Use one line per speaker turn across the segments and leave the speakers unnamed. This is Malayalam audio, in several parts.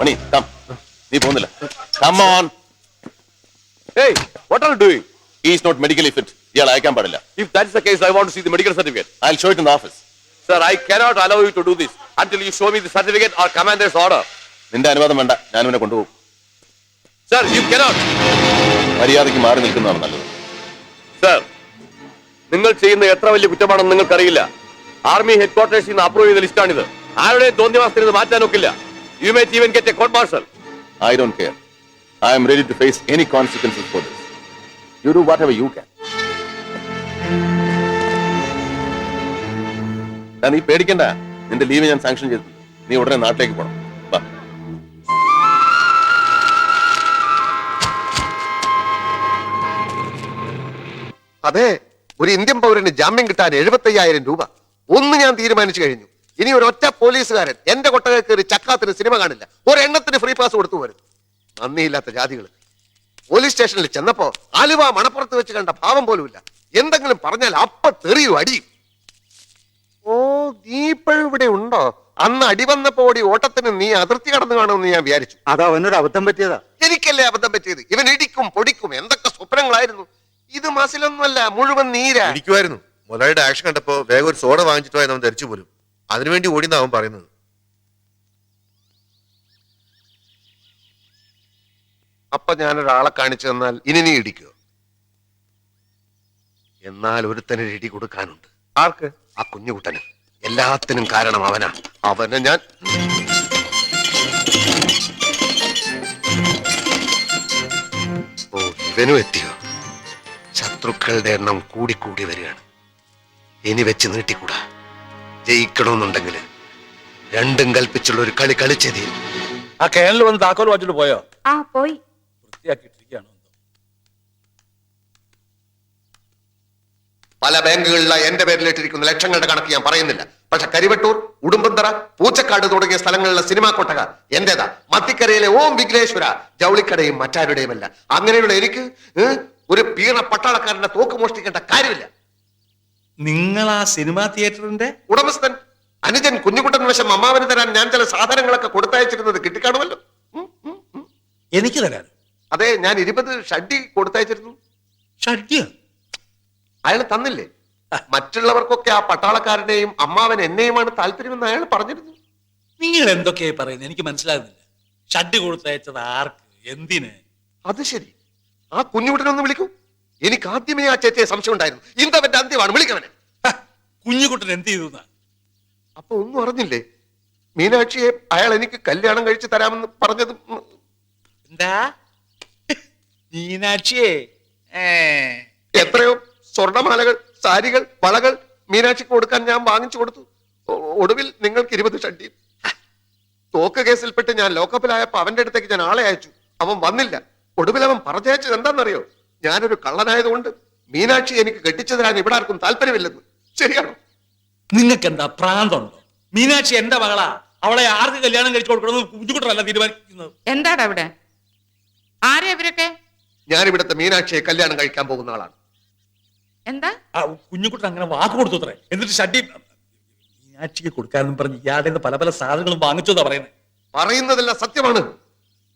മണി കം നീ പോകുന്നില്ല. കം ഓൺ ഏയ് what are doing is not medically fit ഇയാൾ അയക്കാൻ പാടില്ല.
If that's the case I want to see the medical certificate I
I show it in office
sir I cannot allow you to do this until you show me the certificate or commander's order
നിന്റെ അനുവാദം വേണ്ട. ഞാൻ ഇവനെ കൊണ്ടുപോകും.
സർ യു കാനോട്ട്
മര്യാദയ്ക്ക് മാറി നിൽക്കുന്നതാണ് നല്ലത്.
സർ നിങ്ങൾ ചെയ്യുന്ന എത്ര വലിയ കുറ്റമാണെന്ന് നിങ്ങൾക്കറിയില്ല. ആർമി ഹെഡ് ക്വാർട്ടേഴ്സിൽ നിന്ന് അപ്രൂവ് ചെയ്ത ലിസ്റ്റാണിത് ആരുടെയും തോന്നിയവാസത്തിന് ഇത് മാറ്റാൻ ഒക്കില്ല may even get a court
martial. I don't care. I am ready to face any consequences for this. You do whatever you can. നീ പേടിക്കണ്ട നിന്റെ ലീവ് ഞാൻ സാങ്ഷൻ ചെയ്തു നീ ഉടനെ നാട്ടിലേക്ക് പോണം
അതെ ഒരു ഇന്ത്യൻ പൗരന് ജാമ്യം കിട്ടാൻ എഴുപത്തയ്യായിരം രൂപ ഒന്ന് ഞാൻ തീരുമാനിച്ചു കഴിഞ്ഞു ഇനി ഒരു ഒറ്റ പോലീസുകാരൻ എന്റെ കൊട്ടകയിൽ കയറി ചക്കാത്തിന് സിനിമ കാണില്ല. ഒരു ഒരെണ്ണത്തിന് ഫ്രീ പാസ് കൊടുത്തു വരും നന്ദിയില്ലാത്ത ജാതികൾ പോലീസ് സ്റ്റേഷനിൽ ചെന്നപ്പോ ആലുവ മണപ്പുറത്ത് വെച്ച് കണ്ട ഭാവം പോലുമില്ല. എന്തെങ്കിലും പറഞ്ഞാൽ അപ്പ തെറിയും അടിയും. ഓ നീ ഇപ്പോഴും ഇവിടെ ഉണ്ടോ? അന്ന് അടി വന്നപ്പോ ഓടി ഓട്ടത്തിന് നീ അതിർത്തി കടന്നു കാണുമെന്ന് ഞാൻ വിചാരിച്ചു.
അതാ അവനൊരു അബദ്ധം പറ്റിയതാ.
എനിക്കല്ലേ അബദ്ധം പറ്റിയത്? ഇവൻ ഇടിക്കും പൊടിക്കും എന്തൊക്കെ സ്വപ്നങ്ങളായിരുന്നു. ഇത് മസിലൊന്നുമല്ല മുഴുവൻ നീരാ.
ഇരിക്കുമായിരുന്നു മുതലാളിയുടെ ആക്ഷൻ കണ്ടപ്പോ വേഗം ഒരു സോഡ വാങ്ങിച്ചിട്ടോ എന്ന് അവൻ ധരിച്ചു പോലും. അതിനുവേണ്ടി ഓടിയെന്നാ അവൻ പറയുന്നത്.
അപ്പൊ ഞാനൊരാളെ കാണിച്ചു തന്നാൽ ഇനി നീ ഇടിക്കോ? എന്നാൽ ഒരുത്തന് ഇടി കൊടുക്കാനുണ്ട്. ആർക്ക്? ആ കുഞ്ഞുകുട്ടന്. എല്ലാത്തിനും കാരണം അവനാ. അവനെ ഞാൻ ഓ ഇവനും എത്തിയോ? ശത്രുക്കളുടെ എണ്ണം കൂടിക്കൂടി വരികയാണ്. ഇനി വെച്ച് നീട്ടിക്കൂടാ. ജയിക്കണമെന്നുണ്ടെങ്കിൽ രണ്ടും കൽപ്പിച്ചുള്ള ഒരു കളി കളിച്ചതി
ആ കേരളിൽ വന്ന് താക്കോൽ വാച്ചിട്ട് പോയോ?
ആ പോയി.
വൃത്തിയാക്കിയിട്ടിരിക്കുകയാണ്.
പല ബാങ്കുകളിലെ എന്റെ പേരിലിട്ടിരിക്കുന്ന ലക്ഷങ്ങളുടെ കണക്ക് ഞാൻ പറയുന്നില്ല. പക്ഷെ കരിവട്ടൂർ ഉടുമ്പന്തറ പൂച്ചക്കാട് തുടങ്ങിയ സ്ഥലങ്ങളിലെ സിനിമാ കൊട്ടക എന്റേതാ മത്തിക്കരയിലെ ഓം വിഘ്നേശ്വര ജൗളിക്കടയും മറ്റാരുടെയുമല്ല. അങ്ങനെയുള്ള എനിക്ക് ഒരു പീണ പട്ടാളക്കാരന്റെ തോക്ക് മോഷ്ടിക്കേണ്ട കാര്യമില്ല.
നിങ്ങൾ ആ സിനിമാ തിയേറ്ററിന്റെ
ഉടമസ്ഥൻ അനുജൻ കുഞ്ഞുകുട്ടൻ വശം അമ്മാവന് തരാൻ ഞാൻ ചില സാധനങ്ങളൊക്കെ കൊടുത്തയച്ചിരുന്നത് കിട്ടിക്കാണുമല്ലോ.
എനിക്ക് തരാൻ
അതെ ഞാൻ ഇരുപത് ഷഡ്ഡി കൊടുത്തയച്ചിരുന്നു.
ഷഡ്ഡിയ?
അയാൾ തന്നില്ലേ? മറ്റുള്ളവർക്കൊക്കെ ആ പട്ടാളക്കാരനെയും അമ്മാവൻ എന്നെയുമാണ് താല്പര്യമെന്ന് അയാൾ പറഞ്ഞിരുന്നു.
നിങ്ങൾ എന്തൊക്കെയായി പറയുന്നത്? എനിക്ക് മനസ്സിലാകുന്നില്ല. ഷഡ്ഡി കൊടുത്തയച്ചത് ആർക്ക്? എന്തിന്?
അത് ശരി. ആ കുഞ്ഞുകുട്ടനൊന്ന് വിളിക്കൂ. എനിക്ക് ആദ്യമേ ആ ചേച്ചിയെ സംശയം ഉണ്ടായിരുന്നു. ഇന്തവന്റെ അന്ത്യമാണ്. വിളിക്കവനെ
കുഞ്ഞുകുട്ടൻ എന്ത് ചെയ്തു?
അപ്പൊ ഒന്നും അറിഞ്ഞില്ലേ? മീനാക്ഷിയെ അയാൾ എനിക്ക് കല്യാണം കഴിച്ചു തരാമെന്ന് പറഞ്ഞത്
എന്താ? മീനാക്ഷിയെ?
എത്രയോ സ്വർണമാലകൾ സാരികൾ വളകൾ മീനാക്ഷിക്ക് കൊടുക്കാൻ ഞാൻ വാങ്ങിച്ചു കൊടുത്തു. ഒടുവിൽ നിങ്ങൾക്ക് ഇരുപത് ഷഡ്ഡിയും തോക്ക് കേസിൽപ്പെട്ട് ഞാൻ ലോക്കപ്പിലായപ്പോ അവന്റെ അടുത്തേക്ക് ഞാൻ ആളെ അയച്ചു. അവൻ വന്നില്ല. ഒടുവിൽ അവൻ പറഞ്ഞയച്ചത് എന്താണെന്നറിയോ? ഞാനൊരു കള്ളനായതുകൊണ്ട് മീനാക്ഷി എനിക്ക് കെട്ടിച്ചു തരാൻ ഇവിടെ ആർക്കും താല്പര്യമില്ലെന്ന്. ശരിയാണോ?
നിങ്ങൾക്ക് എന്താ പ്രാന്തമുണ്ടോ മീനാക്ഷി എന്റെ മകളാ. അവളെ ആർക്ക് കല്യാണം കഴിച്ചു കൊടുക്കണമെന്ന് ബുദ്ധിമുട്ടല്ല തീരുമാനിക്കുന്നത്?
എന്താടാ അവിടെ ആരെ ഇവരൊക്കെ?
ഞാൻ ഇവിടുത്തെ മീനാക്ഷിയെ കല്യാണം കഴിക്കാൻ പോകുന്ന ആളാണ്.
എന്താ?
ആ കുഞ്ഞുകുട്ടൻ അങ്ങനെ വാക്ക് കൊടുത്തു അത്രേ. എന്നിട്ട് ഷഡ്ഡി മീനാക്ഷിക്ക് കൊടുക്കാനെന്ന് പറഞ്ഞ് ഇയാളുടെ കയ്യിന്ന് പല പല സാധനങ്ങളും വാങ്ങിച്ചതാ പറയുന്നത്
പറയുന്നതെല്ലാം സത്യമാണ്.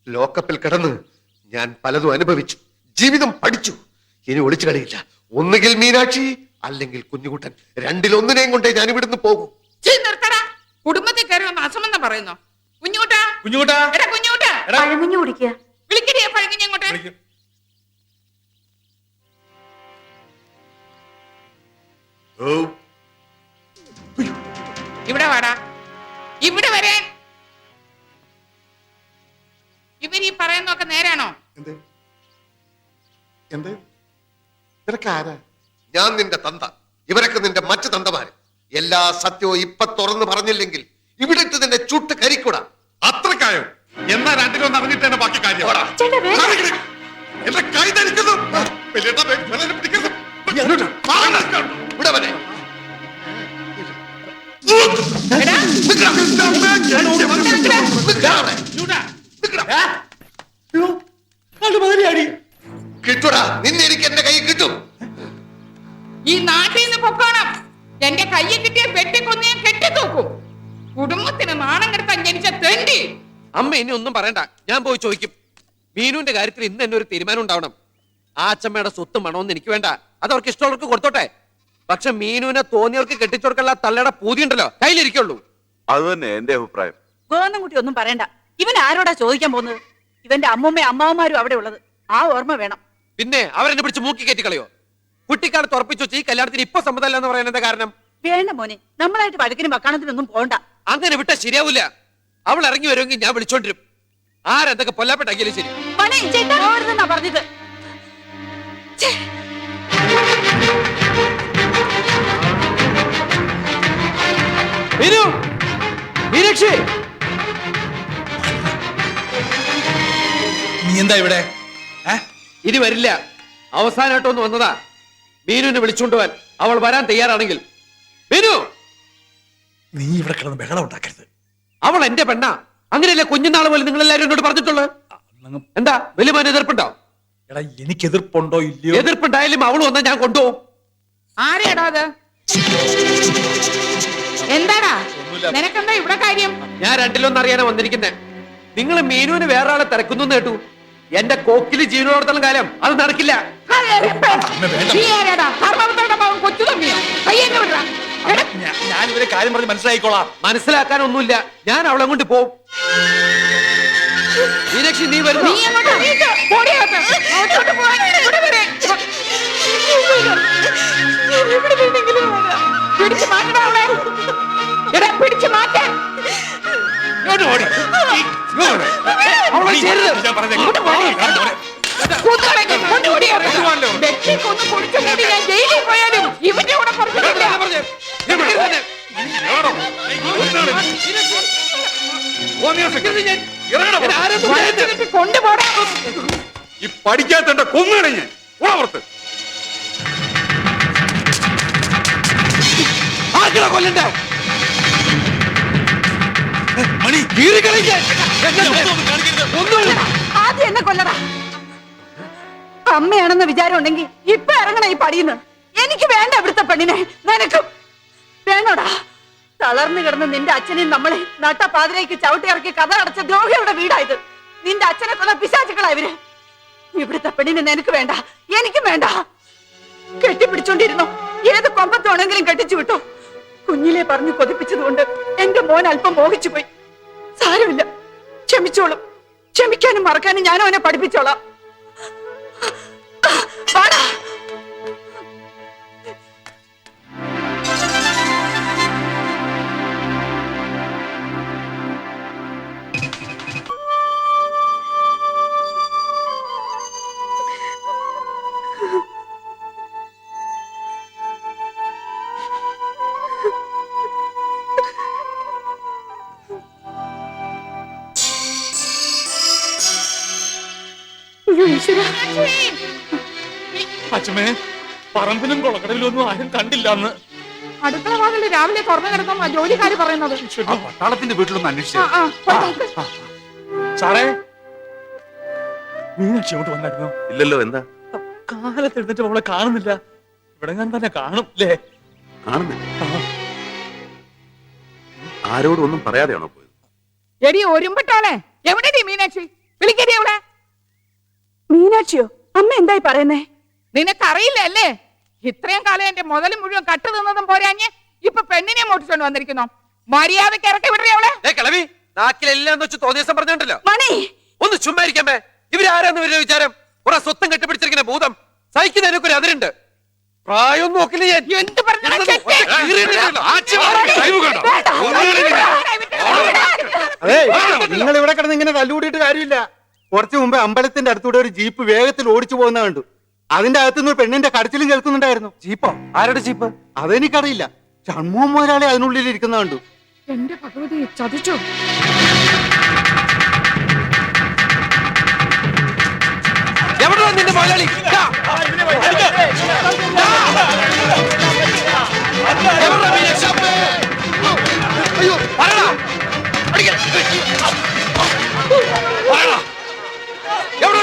ലോക്കപ്പിൽ കിടന്ന് ഞാൻ പലതും അനുഭവിച്ചു. ജീവിതം പഠിച്ചു. ഇനി ഒളിച്ചു കളിയില്ല. ഒന്നുകിൽ മീനാക്ഷി അല്ലെങ്കിൽ കുഞ്ഞുകുട്ടൻ. രണ്ടിലൊന്നിനെയും കൊണ്ടേ ഞാൻ ഇവിടുന്ന് പോകും.
ചീ നിർത്തടാ. കുടുംബത്തിൽ കയറി അസമെന്ന് പറയുന്നു? കുഞ്ഞുകൂട്ടാ.
കുഞ്ഞുകുട്ടാ.
എടാ കുഞ്ഞുകൂട്ടാ.
കുടിക്കുക
വിളിക്കടിയാ പഴകിഞ്ഞ ഇവിടെ വാടാ. ഇവിടെ വരെ. ഇവർ ഈ പറയുന്നൊക്കെ നേരാണോ?
എന്ത്? എന്ത്? ഇവരൊക്കെ ആരാ ഞാൻ നിന്റെ തന്ത. ഇവരൊക്കെ നിന്റെ മറ്റു തന്തമാര്. എല്ലാ സത്യവും ഇപ്പൊ തുറന്നു പറഞ്ഞില്ലെങ്കിൽ ഇവിടെ ഇട്ട് നിന്നെ ചുട്ട് കരിക്കൂടാ.
അത്രക്കായോ എന്നാ രണ്ടിലൊന്ന് അറിഞ്ഞിട്ട് തന്നെ ബാക്കി കാര്യം. എന്റെ കൈ ധരിക്കുന്നു.
ഇവിടെ വരെ? കിട്ടൂടാ നിന്നെ എനിക്ക് എന്റെ കൈ കിട്ടും.
ഈ നാട്ടിൽ നിന്ന് പൊക്കോണം. എന്റെ കയ്യിൽ കിട്ടിയ വെട്ടിക്കൊന്നിയെ കെട്ടിത്തൂക്കും. കുടുംബത്തിന് നാണം കെടുത്താൻ ജനിച്ച തെണ്ടി.
അമ്മ ഇനി ഒന്നും പറയണ്ട. ഞാൻ പോയി ചോദിക്കും. മീനുവിന്റെ കാര്യത്തിൽ ഇന്ന് തന്നെ ഒരു തീരുമാനം ഉണ്ടാവണം. ആ അച്ഛമ്മയുടെ സ്വത്ത് മണമെന്ന് എനിക്ക് വേണ്ട. അത് അവർക്ക് ഇഷ്ടമുള്ളവർക്ക് കൊടുത്തോട്ടെ. പക്ഷെ മീനുവിനെ തോന്നിയവർക്ക് കെട്ടിച്ചോർക്കുള്ള തള്ളയുടെ പൂതി ഉണ്ടല്ലോ. കയ്യിലിരിക്കുള്ളൂ.
അത് തന്നെ എന്റെ അഭിപ്രായം.
ഗോവിന്ദൻകുട്ടി ഒന്നും പറയണ്ട. ഇവൻ ആരോടാ ചോദിക്കാൻ പോകുന്നത്? ഇവന്റെ അമ്മൂമ്മയും അമ്മാവന്മാരും അവിടെ ഉള്ളത്. ആ ഓർമ്മ വേണം.
പിന്നെ അവരെന്നെ പിടിച്ച് മൂക്കി കയറ്റി കളയോ? കുട്ടിക്കാലത്ത് ഉറപ്പിച്ചു വെച്ച് ഈ കല്യാണത്തിന് ഇപ്പൊ സമ്മതമല്ല എന്ന് പറയാൻ എന്താ കാരണം?
വേണ്ട മോനെ നമ്മളായിട്ട് വഴക്കിനും വക്കാണത്തിനൊന്നും പോണ്ട.
അങ്ങനെ വിട്ടാ ശരിയാവൂല. അവൾ ഇറങ്ങി വരുമെങ്കിൽ ഞാൻ വിളിച്ചോണ്ടിരും. ആരെന്തൊക്കെ പൊല്ലാപ്പെട്ടാക്കിയാലും ശരി.
പറഞ്ഞത്?
മീനു മീനാക്ഷി.
നീ എന്താ ഇവിടെ?
ഇനി വരില്ല. അവസാനമായിട്ടൊന്ന് വന്നതാ. മീനുവിനെ വിളിച്ചുകൊണ്ട് പോവാൻ അവൾ വരാൻ തയ്യാറാണെങ്കിൽ. മീനു
നീ ഇവിടെ കിടന്ന് ബഹളം ഉണ്ടാക്കരുത്.
അവൾ എന്റെ പെണ്ണാ. അങ്ങനെയല്ലേ കുഞ്ഞുനാൾ പോലെ നിങ്ങൾ എല്ലാവരും എന്നോട് പറഞ്ഞിട്ടുള്ളത്? എന്താ? വലിയ മോൻ എതിർപ്പുണ്ടോ?
എടാ എനിക്ക് എതിർപ്പുണ്ടോ ഇല്ലയോ?
എതിർപ്പുണ്ടായാലും അവൾ വന്നാൽ ഞാൻ കൊണ്ടുപോകും.
ആരെയാടാ അത്? എന്താടാ? നിനക്കെന്താ ഇവിടെ കാര്യം?
ഞാൻ രണ്ടിലൊന്നറിയാനാ വന്നിരിക്കുന്നേ. നിങ്ങൾ മീനുവിന് വേറെ ആളെ തിരക്കുന്നു കേട്ടു. എന്റെ കോക്കിൽ ജീവനോടത്തോളം കാലം അത് നടക്കില്ല.
ഞാൻ ഇവരെ കാര്യം പറഞ്ഞ് മനസ്സിലായിക്കോളാം.
മനസ്സിലാക്കാനൊന്നുമില്ല. ഞാൻ അവളെ കൊണ്ട് പോവും. മീനാക്ഷി നീ വരുന്നു.
പിടിച്ച് മാറ്റാൻ.
ഇങ്ങോട്ട് ഓടി. ഇങ്ങോട്ട് ഓടി. ഞാൻ പറഞ്ഞത്
ഇങ്ങോട്ട് ഓടി. പൊടിച്ചു മൂടി ഞാൻ ജയിലിൽ പോയാലും ഇവന്റെ കൂടെ പുറത്തില്ല കൊണ്ടുപോടാ.
ഈ പഠിക്കാത്ത കൊന്നുകളെ ഞാൻ.
ആർക്കടാ കൊല്ലണ്ടേ?
മണി.
ആദ്യം എന്നെ കൊല്ലടാ. അമ്മയാണെന്ന വിചാരം ഉണ്ടെങ്കിൽ ഇപ്പൊ ഇറങ്ങണ ഈ പടിയുന്ന്. എനിക്ക് വേണ്ട ഇവിടുത്തെ പെണ്ണിനെ. നിനക്കും. വേണോടാ. തളർന്നു കിടന്ന് നിന്റെ അച്ഛനെയും നമ്മളെ നട്ടപ്പാതിരേക്ക് ചവിട്ടി ഇറക്കി കഥ അടച്ച ദ്രോഹിയുടെ വീടായത്. നിന്റെ അച്ഛനെ കൊന്ന പിശാചുക്കളാ ഇവർ. ഇവിടുത്തെ പെണ്ണിനെ നിനക്ക് വേണ്ട. എനിക്കും വേണ്ട. കെട്ടിപ്പിടിച്ചോണ്ടിരുന്നു. ഏത് കൊമ്പത്തോണെങ്കിലും കെട്ടിച്ചു വിട്ടു. കുഞ്ഞിലെ പറഞ്ഞു കൊതിപ്പിച്ചതുകൊണ്ട് എന്റെ മോൻ അല്പം മോഹിച്ചു പോയി സാരമില്ല. ക്ഷമിച്ചോളും. ക്ഷമിക്കാനും മറക്കാനും ഞാൻ അവനെ പഠിപ്പിച്ചോളാം.
അച്ഛമ്മേ പറമ്പിലും കുളക്കടവിലും ഒന്നും ആരും കണ്ടില്ല അന്ന്
അടുക്കള വാതിൽ രാവിലെ തുറന്നു കിടന്ന ജോലിക്കാര് പറയുന്നത്.
പട്ടാളത്തിന്റെ വീട്ടിലൊന്ന് അന്വേഷിച്ചു
ആ, ആ, പോയി നോക്ക്.
സാറേ മീനാക്ഷി അങ്ങോട്ട് വന്നായിരുന്നു?
ഇല്ലല്ലോ എന്താ?
കാലത്ത് എഴുന്നിട്ട് അവളെ കാണുന്നില്ല. ഇവിടെ ഞാൻ തന്നെ കാണും അല്ലേ
കാണുന്നില്ല. ആരോടും ഒന്നും പറയാതെയാണോ പോയത്?
എടി ഒരുമ്പട്ടോളെ. എവിടെ നീ മീനാക്ഷി? വിളിക്കടി അവിടെ
മീനാക്ഷിയോ? അമ്മ എന്തായി പറയുന്നേ?
നിനക്കറിയില്ല അല്ലേ ഇത്രയും കാലം എന്റെ മുതൽ മുഴുവൻ കട്ട് തിന്നതും പോരാഞ്ഞ് ഇപ്പൊ പെണ്ണിനെ മോട്ടിച്ചോണ്ട് വന്നിരിക്കുന്നു. മര്യാദയ്ക്ക് ഇറക്കി വിടറി അവളെ.
ഏ കിളവി നാക്കിലെല്ലാം വെച്ച് തോന്നിയ ദിവസം
മണി.
ഒന്ന് ചുമ്മാ ഇരിക്കാമേ ഇവരാരാന്ന് ഇവരുടെ വിചാരം? കുറെ സ്വത്തും കെട്ടിപ്പിടിച്ചിരിക്കുന്ന ഭൂതം. സഹിക്കുന്നതിനൊക്കെ ഒരു അതിരുണ്ട്. പ്രായം നോക്കില്ല ഞാൻ.
എന്ത്?
അതെ നിങ്ങൾ ഇവിടെ കിടന്ന് ഇങ്ങനെ തല്ലുകൂടിയിട്ട് കാര്യമില്ല. കുറച്ചു മുമ്പ് അമ്പലത്തിന്റെ അടുത്തൂടെ ഒരു ജീപ്പ് വേഗത്തിൽ ഓടിച്ചു പോകുന്ന കണ്ടു. അതിന്റെ അകത്തുനിന്ന് ഒരു പെണ്ണിന്റെ കടച്ചിലും കേൾക്കുന്നുണ്ടായിരുന്നു.
ജീപ്പോ ആരുടെ ജീപ്പ്
അതെനിക്കറിയില്ല. ഷൺമുഖം മുതലാളി അതിനുള്ളിൽ ഇരിക്കുന്ന കണ്ടു.
എന്റെ ഭഗവതി ചതിച്ചു?
എവിടെ നിന്റെ മുതലാളി?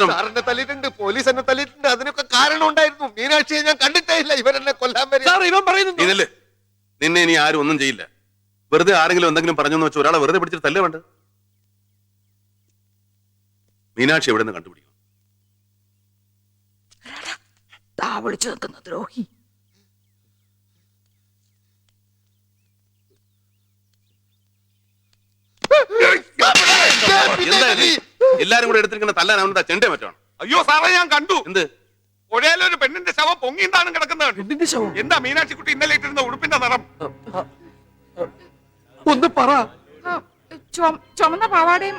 പ്രശ്നം
സാറിനെ തല്ലിയിട്ടുണ്ട് പോലീസ് എന്നെ തല്ലിയിട്ടുണ്ട് അതിനൊക്കെ കാരണം ഉണ്ടായിരുന്നു. മീനാക്ഷിയെ ഞാൻ കണ്ടിട്ടേ ഇല്ല ഇവരെന്നെ കൊല്ലാൻ വരെ.
സാർ ഇവൻ പറയുന്നു
നീനല്ലേ നിന്നെ ഇനി ആരും ഒന്നും ചെയ്യില്ല. വെറുതെ ആരെങ്കിലും എന്തെങ്കിലും പറഞ്ഞു വെച്ച് ഒരാളെ വെറുതെ പിടിച്ചിട്ട് തല്ലേ വേണ്ട മീനാക്ഷി എവിടെ നിന്ന് കണ്ടുപിടിക്കും
വിളിച്ചു നിൽക്കുന്ന ദ്രോഹി.
എന്താ? എല്ലാരും കൂടെ എടുത്തിരിക്കുന്ന തല്ലാൻ അവനെന്താ ചെണ്ടേ മറ്റാണ്
അയ്യോ സാറേ ഞാൻ കണ്ടു.
എന്ത്?
പുഴയിലൊരു പെണ്ണിന്റെ ശവം പൊങ്ങിന്താണ് കിടക്കുന്നത്
ശവം?
എന്താ മീനാക്ഷിക്കുട്ടി ഇന്നലെ ഇട്ടിരുന്ന ഉടുപ്പിന്റെ നിറം?
ഒന്ന് പറ.
ചുമന്ന പാവാടയും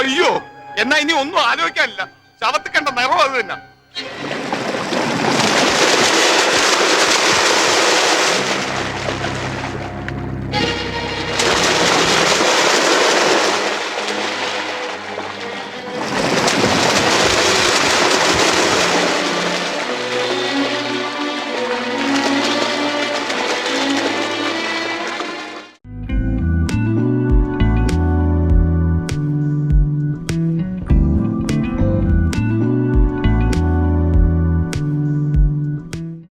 അയ്യോ എന്നാ ഇനി ഒന്നും ആലോചിക്കാനില്ല. ശവത്തിൽ കണ്ട നിറം അത് തന്നെ.